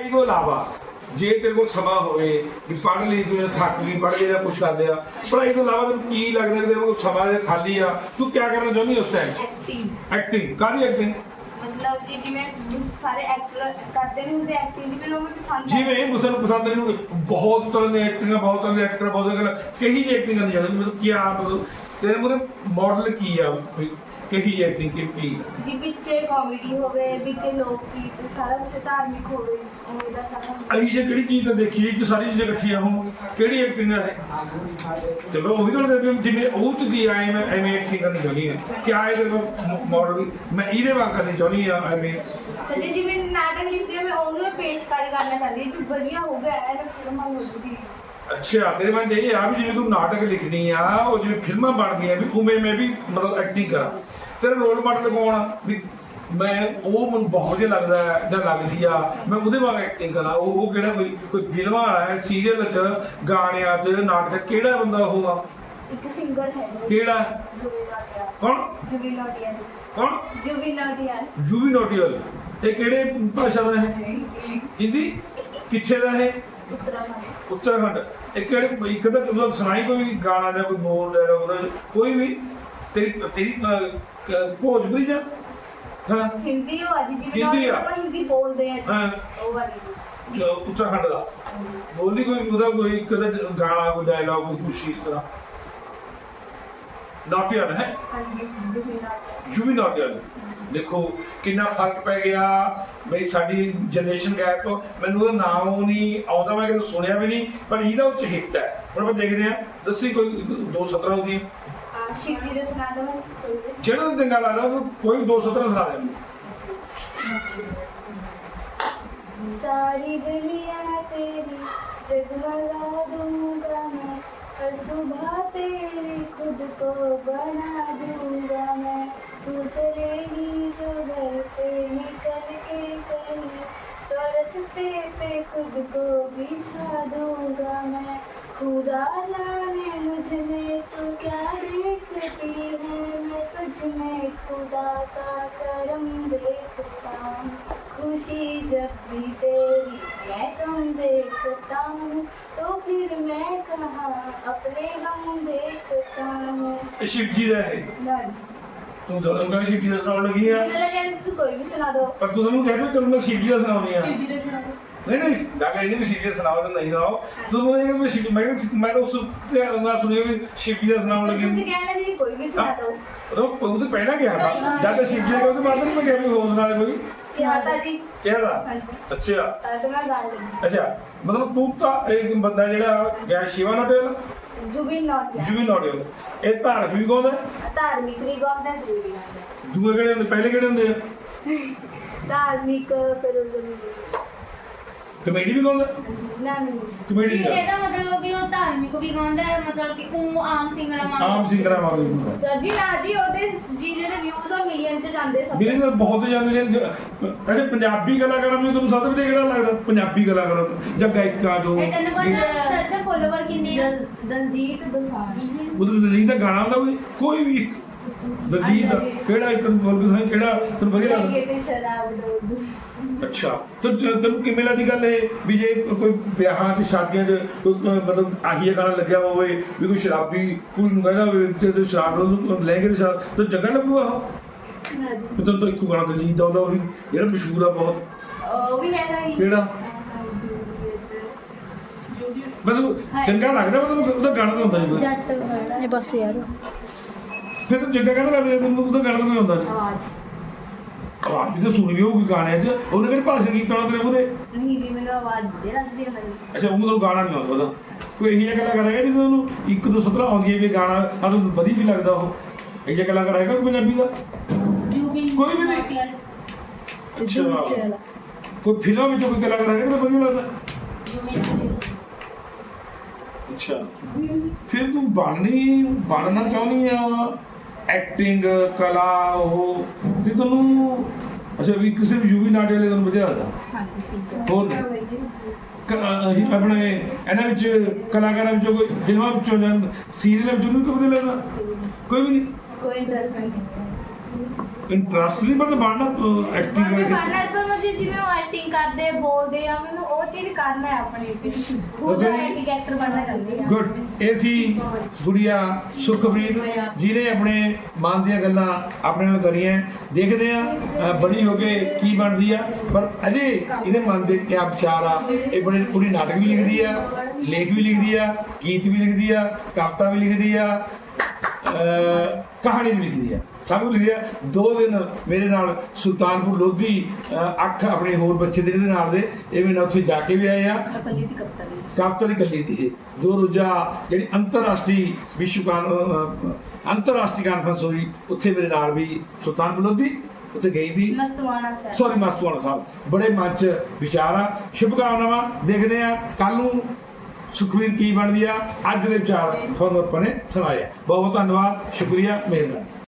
ਪੜ੍ਹਾਈ ਤੋਂ ਇਲਾਵਾ ਜੇ ਤੇਰੇ ਕੋਲ ਸਮਾਂ ਹੋਵੇ ਕਿ ਪੜ੍ਹ ਲਈ ਤੂੰ ਥੱਕ ਗਈ ਪੜ੍ਹ ਕੇ ਜਾਂ ਕੁਛ ਕਰ ਲਿਆ ਪੜ੍ਹਾਈ ਤੋਂ ਇਲਾਵਾ ਤੈਨੂੰ ਕੀ ਲੱਗਦਾ ਵੀ ਤੇਰੇ ਕੋਲ ਸਮਾਂ ਜੇ ਖਾਲੀ ਆ? ਤੂੰ ਕੀ ਕਰਨਾ ਚਾਹੁੰਦੀ ਉਸ ਟਾਈਮ ਐਕਟਿੰਗ ਐਕਟਿੰਗ ਕਾਹਦੀ ਐਕਟਿੰਗ ਮਤਲਬ ਕਿ ਜਿਵੇਂ ਸਾਰੇ ਐਕਟਰ ਕਰਦੇ ਨਹੀਂ ਹੁੰਦੇ ਐਕਟਿੰਗ ਦੀ ਮੈਨੂੰ ਵੀ ਪਸੰਦ ਹੈ। ਜਿਵੇਂ ਮੁਸਲ ਪਸੰਦ ਨਹੀਂ ਬਹੁਤ ਤਰ੍ਹਾਂ ਦੇ ਐਕਟਰ ਬਹੁਤ ਤਰ੍ਹਾਂ ਦੇ ਐਕਟਰ ਬਹੁਤ ਤਰ੍ਹਾਂ ਕਹੀ ਜਿਹੀ ਐਕਟਿੰਗ ਕਰਨੀ ਚਾਹੁੰਦੇ ਮਤਲਬ ਕੀ ਆ ਮਤਲਬ ਤੇਰੇ ਮੂਰੇ ਮਾਡਲ ਕੀ ਆ? ਵੀ ਕਹੀ ਐਕਟਿੰਗ ਕੀ ਕੀ? ਆ? ਜੀ ਵਿੱਚੇ ਕਾਮੇਡੀ ਹੋਵੇ ਵਿੱਚੇ ਲੋਕ ਗੀਤ ਸਾਰਾ ਕੁਝ ਧਾਰਮਿਕ ਹੋਵੇ ਉਵੇਂ ਦਾ ਸਾਰਾ ਅਹੀ ਜੇ ਕਿਹੜੀ ਚੀਜ਼ ਤਾਂ ਦੇਖੀ ਇਹ ਸਾਰੀ ਚੀਜ਼ਾਂ ਇਕੱਠੀਆਂ ਹੋਣ ਕਿਹੜੀ ਐਕਟਿੰਗ ਹੈ? ਚਲੋ ਉਹੀ ਗੱਲ ਕਰਦੇ ਜਿਵੇਂ ਉਹ ਚ ਦੀ ਆਏ ਮੈਂ ਐਵੇਂ ਐਕਟਿੰਗ ਕਰਨੀ ਚਾਹੁੰਦੀ ਹਾਂ। ਕਿਆ ਇਹਦੇ ਮਾਡਲ ਵੀ ਮੈਂ ਇਹਦੇ ਵਾਂਗ ਕਰਨੀ ਚਾਹੁੰਦੀ ਹਾਂ ਐਵੇਂ। ਸੱਜੇ ਜਿਵੇਂ ਨਾਟਕ ਲਿਖਦੀ ਹਾਂ ਮੈਂ ਉਹਨੂੰ ਹੀ ਪੇਸ਼ਕਾਰੀ ਕਰਨਾ ਚਾਹੁੰਦੀ ਹਾਂ ਵੀ ਵਧੀਆ ਹੋ ਗਿਆ ਐਨ ਫਿਲਮਾਂ ਲੱਗਦੀ ਅੱਛਾ ਤੇਰੇ ਮਨ 'ਚ ਇਹ ਆ ਵੀ ਜਿਵੇਂ ਤੂੰ ਨਾਟਕ ਲਿਖਣੀ ਆ ਉਹ ਜਿਵੇਂ ਫਿਲਮਾਂ ਬਣਦੀਆਂ ਵੀ ਉਵੇਂ ਮੈਂ ਵੀ ਮਤਲਬ ਐਕਟਿੰਗ ਕਰਾਂ। ਤੇਰਾ ਰੋਲ ਮਾਡਲ ਕੌਣ ਆ? ਵੀ ਮੈਂ ਉਹ ਮੈਨੂੰ ਬਹੁਤ ਵਧੀਆ ਲੱਗਦਾ ਹੈ ਜਾਂ ਲੱਗਦੀ ਆ ਮੈਂ ਉਹਦੇ ਵਾਂਗ ਐਕਟਿੰਗ ਕਰਾਂ। ਉਹ ਉਹ ਕਿਹੜਾ ਕੋਈ ਕੋਈ ਫਿਲਮਾਂ ਵਾਲਾ ਹੈ ਸੀਰੀਅਲ 'ਚ ਗਾਣਿਆਂ 'ਚ ਨਾਟਕ ਕਿਹੜਾ ਬੰਦਾ ਉਹ ਆ? ਇੱਕ ਸਿੰਗਰ ਹੈ ਕਿਹੜਾ? ਜੁਬੀ ਨਾਟਿਆ ਕੌਣ? ਜੁਬੀ ਨਾਟਿਆ ਕੌਣ? ਜੁਬੀ ਨਾਟਿਆ ਯੂਵੀ ਨੋਟੀਅਲ ਇਹ ਕਿਹੜੇ ਭਾਸ਼ਾ ਦਾ ਹੈ? ਹਿੰਦੀ? ਕਿੱਥੇ ਦਾ ਹੈ ਉੱਤਰਾਖੰਡ। ਉੱਤਰਾਖੰਡ। ਇਹ ਕਿਹੜੇ ਇੱਕ ਤਾਂ ਮਤਲਬ ਸੁਣਾਈ ਕੋਈ ਗਾਣਾ ਜਾਂ ਕੋਈ ਬੋਲ ਡਾਇਲੌਗ ਉਹਦਾ ਕੋਈ ਵੀ ਤੇਰੀ ਤੇਰੀ ਅਹ, ਕ- ਭੋਜਪੁਰੀ ਜਾਂ? ਹਾਂ। ਹਿੰਦੀ ਉਹ ਅੱਜ ਜਿਵੇਂ ਹਿੰਦੀ ਆ। ਆਪਾਂ ਹਿੰਦੀ ਬੋਲਦੇ ਆ ਹਾਂ। ਉਹ ਵਾਲੀ ਜੋ ਉੱਤਰਾਖੰਡ ਦਾ। ਬੋਲੀ ਕੋਈ ਉਹਦਾ ਕੋਈ ਤਾਂ ਗਾਣਾ ਕੋਈ ਡਾਇਲੌਗ ਕੋਈ ਕੁਛ ਇਸ ਤਰ੍ਹਾਂ। ਨਾਟਿਆਲ ਹੈ? ਯੂ ਵੀ ਨਾਟਿਆਲ ਦੇਖੋ ਕਿੰਨਾ ਫ਼ਰਕ ਪੈ ਗਿਆ। ਬਈ ਸਾਡੀ ਜਨਰੇਸ਼ਨ ਗੈਪ ਮੈਨੂੰ ਉਹਦਾ ਨਾਮ ਨਹੀਂ ਆਉਂਦਾ ਮੈਂ ਕਦੇ ਸੁਣਿਆ ਵੀ ਨਹੀਂ ਪਰ ਇਹਦਾ ਉੱਚ ਹਿੱਤ ਹੈ। ਹੁਣ ਆਪਾਂ ਦੇਖਦੇ ਆ ਦੱਸੀ ਕੋਈ 217 ਉਹਦੀ ਆ ਦੇ ਸੁਣਾ ਜਿਹੜਾ ਤੈਨੂੰ ਚੰਗਾ ਲੱਗਦਾ ਉਹ ਕੋਈ 217 ਸੁਣਾ ਦੇ ਮੈਨੂੰ। ਸਾਰੀ ਗਲੀਆਂ ਤੇਰੀ ਜਗਮਲਾ ਦੂੰ। सुबह तेरी खुद को बना दूंगा मैं तू चलेगी जो घर से निकल के कहीं तो रस्ते पे खुद को बिछा दूंगा मैं खुदा जाने मुझ में तू क्या देखती है मैं तुझ में खुदा का करम देखता हूँ खुशी जब भी तेरी मैं कम देखता हूँ तो फिर मैं कहाँ अपने गम देखता हूँ ਇਹ ਸ਼ਿਵ ਜੀ ਦਾ ਹੈ नहीं ਤੂੰ ਦੋਨੋਂ ਕਾ ਸ਼ਿਵ ਜੀ ਦਾ ਸੁਣਾਉਣ ਲੱਗੀ ਆ मुझे लगा तू कोई भी सुना दो ਪਰ ਤੂੰ ਤੁਹਾਨੂੰ ਕਹਿੰਦਾ ਚਲ ਮੈਂ ਸ਼ਿਵ ਜੀ ਦਾ ਸੁਣਾਉਣੀ ਆ शिव जी दे सुना दो नहीं नहीं गागा इन्हें भी शिवी सुनाओ तो नहीं सुनाओ तो मैंने कहा मैं शिवी मैं मैं उस ना सुनिए भी शिवी का सुनाओ लगी तुझसे कहना नहीं कोई भी सुना दो तो वो तो पहला क्या था ज्यादा शिवी का तो मात्र मैं कह भी हो सुना कोई माता जी क्या था अच्छा तो मैं गा लेती अच्छा मतलब तू तो एक बंदा जेड़ा गया शिवा नोटेल ਜੁਬਿਨ ਨੋਟਿਆ ਜੁਬਿਨ ਨੋਟਿਆ ਇਹ ਧਾਰਮਿਕ ਵੀ ਗਾਉਂਦਾ ਧਾਰਮਿਕ ਵੀ ਗਾਉਂਦਾ ਜੁਬਿਨ ਦੂਏ ਕਿਹੜੇ ਹੁੰਦੇ ਪਹਿਲੇ ਕਿਹੜੇ ਹੁੰਦੇ ਆ ਧਾਰਮਿਕ ਫਿਰ ਉਹ ਕਮੇਡੀ ਵੀ ਗਾਉਂਦਾ? ਨਾ ਨਹੀਂ ਕਮੇਡੀ ਇਹਦਾ ਮਤਲਬ ਵੀ ਉਹ ਧਾਰਮਿਕ ਵੀ ਗਾਉਂਦਾ ਹੈ ਮਤਲਬ ਕਿ ਉਹ ਆਮ ਸਿੰਗਰਾਂ ਵਾਂਗ। ਆਮ ਸਿੰਗਰਾਂ ਵਾਂਗ ਵੀ ਗਾਉਂਦਾ। ਸਰ ਜੀ ਨਾ ਜੀ ਉਹਦੇ ਜੀ ਜਿਹੜੇ ਵਿਊਜ਼ ਆ ਮਿਲੀਅਨ ਚ ਜਾਂਦੇ ਸਭ ਮੇਰੇ ਨਾਲ ਬਹੁਤ ਜਾਂਦੇ ਨੇ ਅੱਛਾ ਪੰਜਾਬੀ ਕਲਾਕਾਰਾਂ ਨੂੰ ਤੁਹਾਨੂੰ ਸਭ ਤੋਂ ਵਧੀਆ ਕਿਹੜਾ ਲੱਗਦਾ? ਪੰਜਾਬੀ ਕਲਾਕਾਰਾਂ ਨੂੰ। ਜਾਂ ਗਾਇਕਾਂ ਤੋਂ। ਇਹ ਤੈਨੂੰ ਪਤਾ ਸਰ ਦੇ ਫੋਲੋਵਰ ਕਿੰਨੇ ਆ? ਦਲ- ਦਲਜੀਤ ਦੋਸਾਂਝ। ਉਹਦੇ ਦਲਜੀਤ ਦਾ ਗਾਣਾ ਹੁੰਦਾ ਕੋਈ ਕੋਈ ਵੀ ਇੱਕ ਦਲਜੀਤ ਦਾ ਕਿਹੜਾ ਇੱਕ ਬੋਲ ਕੇ ਸੁਣਾ ਕਿਹੜਾ ਤੈਨੂੰ ਵਧੀਆ ਲੱਗਦਾ? ਤੇ ਸ਼ਰਾਬ ਦੋ ਅੱਛਾ। ਤੇ ਜ- ਤੈਨੂੰ ਕਿਵੇਂ ਲੱਗਦੀ ਗੱਲ ਇਹ ਵੀ ਜੇ ਕੋਈ ਵਿਆਹਾਂ 'ਚ ਸ਼ਾਦੀਆਂ 'ਚ ਕੋਈ ਮਤਲਬ ਆਹੀ ਗਾਣਾ ਲੱਗਿਆ ਹੋਵੇ ਵੀ ਕੋਈ ਸ਼ਰਾਬੀ ਕੁੜੀ ਨੂੰ ਕਹਿੰਦਾ ਹੋਵੇ ਤੇ ਤੇ ਸ਼ਰਾਬ ਨੂੰ ਲੈ ਕੇ ਸ਼ਰਾਬ ਤੇ ਚੰਗਾ ਲੱਗੂਗਾ ਉਹ ਨਾ ਜੀ ਤੇ ਤੈਨੂੰ ਤਾਂ ਇੱਕੋ ਗਾਣਾ ਦਲਜੀਤ ਦਾ ਆਉਂਦਾ ਉਹੀ ਜਿਹੜਾ ਮਸ਼ਹੂਰ ਆ ਬਹੁਤ। ਉਹ ਵੀ ਹੈਗਾ ਹੀ। ਕਿਹੜਾ? ਮੈਨੂੰ ਚੰਗਾ ਲੱਗਦਾ ਮਤਲਬ ਉਹਦਾ ਗਾਣਾ ਤਾਂ ਹੁੰਦਾ ਕੋਈ ਜੱਟ ਬੜਾ। ਇਹ ਬਸ ਯਾਰ। ਫਿਰ ਤਾਂ ਚੰਗਾ ਕਹਿੰਦਾ ਲੱਗਦਾ ਤੈਨੂੰ ਗਾਣਾ ਤਾਂ ਕੋਈ ਹੁੰਦਾ ਨਹੀਂ ਆਵਾਜ਼ ਆਵਾਜ਼ ਵੀ ਤਾਂ ਸੁਣੀ ਵੀ ਹੋਊਗੀ ਗਾਣਿਆਂ 'ਚ ਉਹਨੇ ਕਿਹੜੀ ਭਾਸ਼ਾ ਕੀਤਾ ਹੋਣਾ ਤੇਰੇ ਮੂਹਰੇ ਨਹੀਂ ਜੀ ਮੈਨੂੰ ਆਵਾਜ਼ ਵਧੀਆ ਲੱਗਦੀ ਹੈ ਮੈਨੂੰ। ਅੱਛਾ ਉਹ ਤੁਹਾਨੂੰ ਗਾਣਾ ਨਹੀਂ ਆਉਂਦਾ ਉਹਦਾ। ਕੋਈ ਇਹੀ ਜਿਹਾ ਕਲਾਕਾਰ ਹੈਗਾ ਜਿਹਨੂੰ ਉਹਨੂੰ ਇੱਕ ਦੋ ਸਤਰਾ ਆਉਂਦੀ ਹੈ ਵੀ ਗਾਣਾ ਤੁਹਾਨੂੰ ਵਧੀਆ ਵੀ ਲੱਗਦਾ ਉਹ। ਇਹ ਜਿਹਾ ਕਲਾਕਾਰ ਹੈਗਾ ਕੋਈ ਪੰਜਾਬੀ ਦਾ? ਕੋਈ ਵੀ ਨਹੀਂ। ਨੌਟੀਆਲ, ਸਿੱਧੂ ਅੱਛਾ। ਮੂਸੇਵਾਲਾ। ਕੋਈ ਫਿਲਮ ਵਿੱਚ ਕੋਈ ਕਲਾਕਾਰ ਹੈਗਾ ਜਿਹੜਾ ਵਧੀਆ ਲੱਗਦਾ? ਨੌਟੀਆਲ। ਅੱਛਾ। ਫਿਰ ਤੂੰ ਬਣਨੀ ਬਣਨਾ ਚਾਹੁੰਦੀ ਆ? ਐਕਟਿੰਗ ਕਲਾ ਉਹ ਤੇ ਤੁਹਾਨੂੰ ਅੱਛਾ ਵੀ ਕਿਸੇ ਵੀ ਯੂਵੀ ਨਾਟਕ ਵਾਲੇ ਤੁਹਾਨੂੰ ਵਧੀਆ ਲੱਗਦਾ? ਹਾਂਜੀ ਸਿੰਗਰ ਹੋਰ ਨਹੀਂ? ਕ- ਆਪਣੇ ਇਹਨਾਂ ਵਿੱਚ ਕਲਾਕਾਰਾਂ ਵਿੱਚੋਂ ਕੋਈ ਫਿਲਮਾਂ ਵਿੱਚੋਂ ਜਾਂ ਸੀਰੀਅਲ ਵਿੱਚੋਂ ਨਹੀਂ ਕੋਈ ਵਧੀਆ ਲੱਗਦਾ? ਕੋਈ ਵੀ ਨਹੀਂ? ਕੋਈ ਇੰਟਰਸਟ ਨਹੀਂ ਹੈ। ਇੰਟਰਸਟ ਨਹੀਂ ਪਰ ਬਣਨਾ ਐਕਟਿੰਗ ਕਰਕੇ ਬਣਨਾ ਤਾਂ ਮੈਂ ਜੀ ਜਿਹਨੂੰ ਐਕਟਿੰਗ ਕਰਦੇ ਬੋਲਦੇ ਆ ਮੈਨੂੰ ਉਹ ਚੀਜ਼ ਕਰਨਾ ਹੈ ਆਪਣੇ ਤੇ ਖੁਦ. ਐਕਟਿੰਗ ਐਕਟਰ ਬਣਨਾ ਚਾਹੁੰਦੀ ਆ। ਗੁੱਡ ਇਹ ਸੀ ਗੁੜੀਆ ਸੁਖਪ੍ਰੀਤ ਜਿਹਨੇ ਆਪਣੇ ਮਨ ਦੀਆਂ ਗੱਲਾਂ ਆਪਣੇ ਨਾਲ ਕਰੀਆਂ। ਦੇਖਦੇ ਆ ਬੜੀ ਹੋ ਕੇ ਕੀ ਬਣਦੀ ਆ। ਪਰ ਅਜੇ ਇਹਦੇ ਮਨ ਦੇ ਕਿਆ ਵਿਚਾਰ ਆ। ਇਹ ਬੜੀ ਪੂਰੀ ਨਾਟਕ ਵੀ ਲਿਖਦੀ ਆ ਲੇਖ ਵੀ ਲਿਖਦੀ ਆ ਗੀਤ ਵੀ ਲਿਖਦੀ ਆ ਕਵਿਤਾ ਵੀ ਲਿਖਦੀ ਆ। ਕਹਾਣੀ ਵੀ ਲਿਖਦੀ ਆ ਸਭ ਕੁਝ ਲਿਖਿਆ। ਦੋ ਦਿਨ ਮੇਰੇ ਨਾਲ ਸੁਲਤਾਨਪੁਰ ਲੋਧੀ ਅੱਠ ਆਪਣੇ ਹੋਰ ਬੱਚੇ ਦੇ ਇਹਦੇ ਨਾਲ ਦੇ ਇਹ ਮੈਂ ਉੱਥੇ ਜਾ ਕੇ ਵੀ ਆਏ ਆ। ਕੱਲੀ ਦੀ ਕਪਤਾ ਦੀ ਦੀ ਕੱਲੀ ਦੀ ਇਹ। ਦੋ ਰੋਜ਼ਾ ਜਿਹੜੀ ਅੰਤਰਰਾਸ਼ਟਰੀ ਵਿਸ਼ਵ ਅੰਤਰਰਾਸ਼ਟਰੀ ਕਾਨਫਰੰਸ ਹੋਈ ਉੱਥੇ ਮੇਰੇ ਨਾਲ ਵੀ ਸੁਲਤਾਨਪੁਰ ਲੋਧੀ ਉੱਥੇ ਗਈ ਸੀ। Mastwana sir sorry Mastuana Sahib. ਬੜੇ ਮਨ ਚ ਵਿਚਾਰ ਆ। ਸ਼ੁਭ ਕਾਮਨਾਵਾਂ ਦੇਖਦੇ ਆ। ਕੱਲ ਨੂੰ ਸੁਖਵੀਰ ਕੀ ਬਣਦੀ ਆ? ਅੱਜ ਦੇ ਵਿਚਾਰ ਤੁਹਾਨੂੰ ਆਪਾਂ ਨੇ ਸੁਣਾਏ ਬਹੁਤ ਧੰਨਵਾਦ ਸ਼ੁਕਰੀਆ ਮਿਹਰਬਾਨੀ।